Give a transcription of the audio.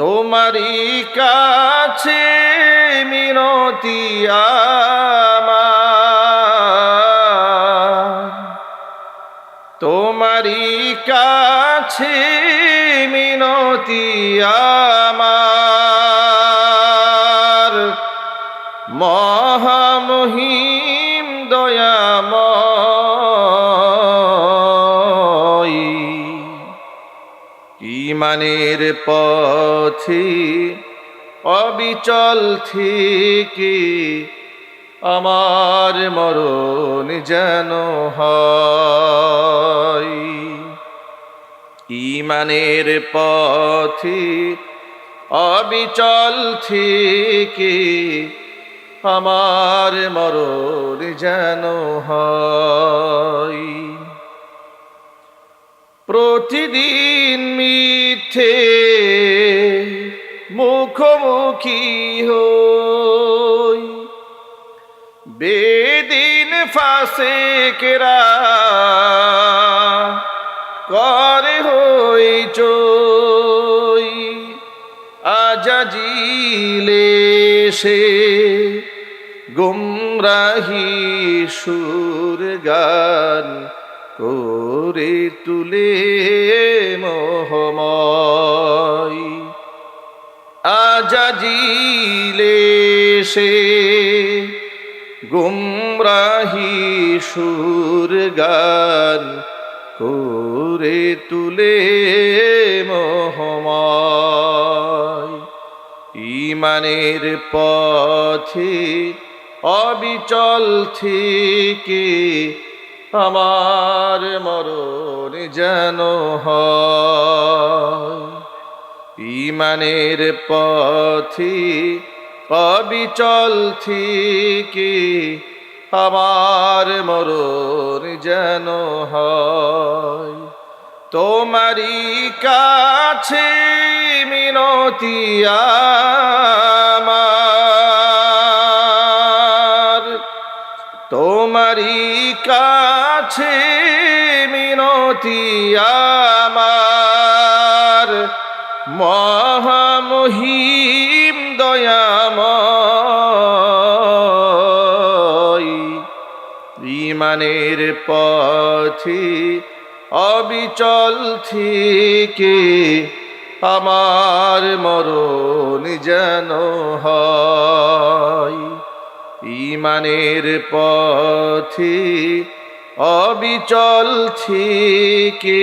তোমারই কাছে মিনতি তোমারই কাছে মিনতি আমার। মহামহিম দয়াময় ইমানের পথে অবিচল থেকে আমার মরণ যেন হয়। ইমানের পথে অবিচল থেকে আমার মরণ যেন হয়। প্রতিদিন মিথ্যে মুখোমুখি হই। বেদিন ফাঁসে কেরা করে হই চই। আজাজিলে সে গুমরাহি সুর গান করে তুলে মোহময় আজাজিলে সে গুমরাহি সুর গান করে তুলে মোহময়। ইমানের পথে অবিচল থেকে আমার মরণ যেন হয়। ইমানের পথে অবিচল থেকে আমার মরণ যেন হয়। তোমারই কাছে মিনতি আমার। তোমারই কাছে মিনতি আমার। মহামহিম দয়াময়। ইমানের পথে অবিচল থেকে আমার মরণ যেন হয়। ইমানের পথে অবিচল থেকে